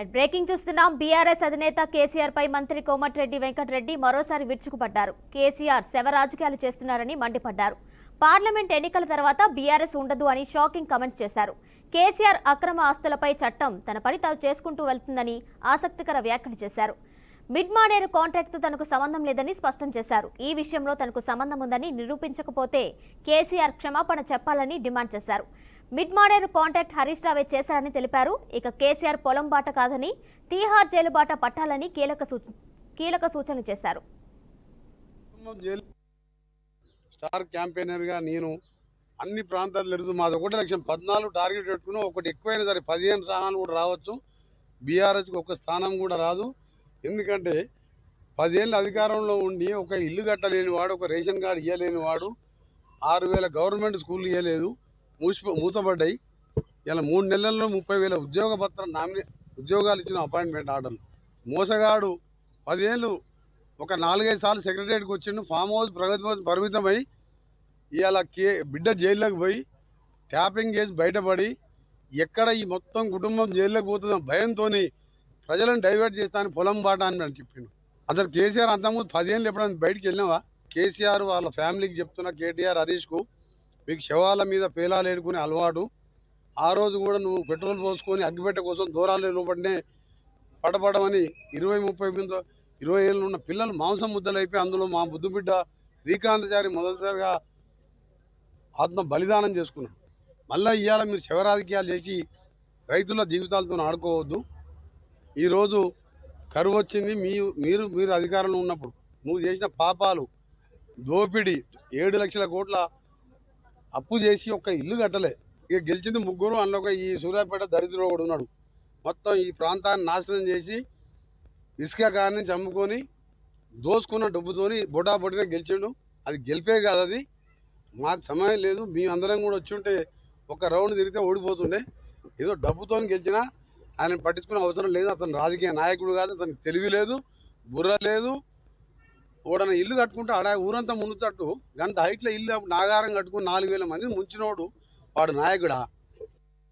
And breaking చూస్తున్నాం BRS అధినేత కేసీఆర్ పై మంత్రి కోమటిరెడ్డి వెంకటరెడ్డి మరోసారి విరుచుకుపడ్డారు. కేసీఆర్ శవ రాజకీయాలు చేస్తున్నారని మండిపడ్డారు. పార్లమెంట్ ఎన్నికల తర్వాత బీఆర్ఎస్ ఉండదు అని షాకింగ్ కమెంట్స్ చేశారు. కేసీఆర్ అక్రమ ఆస్తులపై చట్టం తన పని తాను చేసుకుంటూ వెళ్తుందని ఆసక్తికర వ్యాఖ్యలు చేశారు. మిడ్ మానేరు కాంట్రాక్ట్తో తనకు సంబంధం లేదని స్పష్టం చేశారు. ఈ విషయంలో తనకు సంబంధం ఉందని నిరూపించకపోతే కేసీఆర్ క్షమాపణ చెప్పాలని డిమాండ్ చేశారు. మిడ్ కాంటాక్ట్ హరీష్ రావే చేశారని తెలిపారు. ఇక కేసీఆర్ పొలం బాట కాదని తీహార్ జైలు బాట పట్టాలని కీలక సూచ కీలక సూచనలు చేశారు. స్టార్ క్యాంపెయినర్గా నేను అన్ని ప్రాంతాలు తెలుసు. మాది ఒకటి లక్షం పద్నాలుగు టార్గెట్ పెట్టుకుని ఒకటి ఎక్కువైనా సరే పదిహేను స్థానాలు కూడా రావచ్చు. బీఆర్ఎస్కి ఒక స్థానం కూడా రాదు. ఎందుకంటే పదేళ్ళ అధికారంలో ఉండి ఒక ఇల్లు కట్టలేని వాడు ఒక రేషన్ కార్డు ఇవ్వలేని వాడు ఆరు వేల గవర్నమెంట్ స్కూల్ ఇవ్వలేదు మూసి మూతపడ్డాయి ఇలా మూడు నెలల్లో ముప్పై వేల ఉద్యోగ పత్రం నామినే ఉద్యోగాలు ఇచ్చిన అపాయింట్మెంట్ ఆర్డర్లు. మోసగాడు పదేళ్ళు ఒక నాలుగైదు సార్లు సెక్రటరీకి వచ్చిండు. ఫామ్ హౌస్ ప్రగతి పరిమితమై ఇవాళ కే బిడ్డ జైల్లోకి పోయి ట్యాపింగ్ చేసి బయటపడి ఎక్కడ ఈ మొత్తం కుటుంబం జైల్లోకి పోతుందో భయంతో ప్రజలను డైవర్ట్ చేస్తాను పొలం బాట అని అని చెప్పిండు అసలు కేసీఆర్ అంతకుముందు పదిహేను ఎప్పుడైనా బయటికి వెళ్ళినావా? కేసీఆర్ వాళ్ళ ఫ్యామిలీకి చెప్తున్న కేటీఆర్ హరీష్కు మీకు శవాల మీద పేలాలు ఏడుకునే అలవాటు ఆ రోజు కూడా నువ్వు పెట్రోల్ పోసుకొని అగ్గిపెట్ట కోసం దూరాలు లోపడినే పడపడమని ఇరవై ముప్పై మంది ఇరవై ఏళ్ళు ఉన్న పిల్లలు మాంసం ముద్దలు అయిపోయి అందులో మా బుద్ధు బిడ్డ శ్రీకాంతచారి మొదటిసారిగా ఆత్మ బలిదానం చేసుకున్నాడు. మళ్ళీ ఇవాళ మీరు శివరాజకీయాలు చేసి రైతుల జీవితాలతో ఆడుకోవద్దు. ఈరోజు కరువు వచ్చింది. మీ మీరు మీరు అధికారంలో ఉన్నప్పుడు నువ్వు చేసిన పాపాలు దోపిడీ ఏడు లక్షల కోట్ల అప్పు చేసి ఒక ఇల్లు కట్టలే. ఇక గెలిచింది ముగ్గురు అందులో ఒక ఈ సూర్యాపేట దరిద్రుడు ఒకడు ఉన్నాడు. మొత్తం ఈ ప్రాంతాన్ని నాశనం చేసి ఇసుక కాని చంపుకొని దోసుకున్న డబ్బుతోని బొటా బొటిన గెలిచిండు. అది గెలిపే కాదు అది. మాకు సమయం లేదు. మేమందరం కూడా వచ్చి ఉంటే ఒక రౌండ్ తిరిగితే ఓడిపోతుండే. ఏదో డబ్బుతో గెలిచినా ఆయన పట్టించుకునే అవసరం లేదు. అతను రాజకీయ నాయకుడు కాదు. అతనికి తెలివి లేదు బుర్ర లేదు. ఓడన ఇల్లు కట్టుకుంటే ఆడ ఊరంతా మునుతట్టు గంత హైట్లో ఇల్లు నాగారం కట్టుకుని నాలుగు వేల మంది ముంచినోడు వాడు నాయకుడా?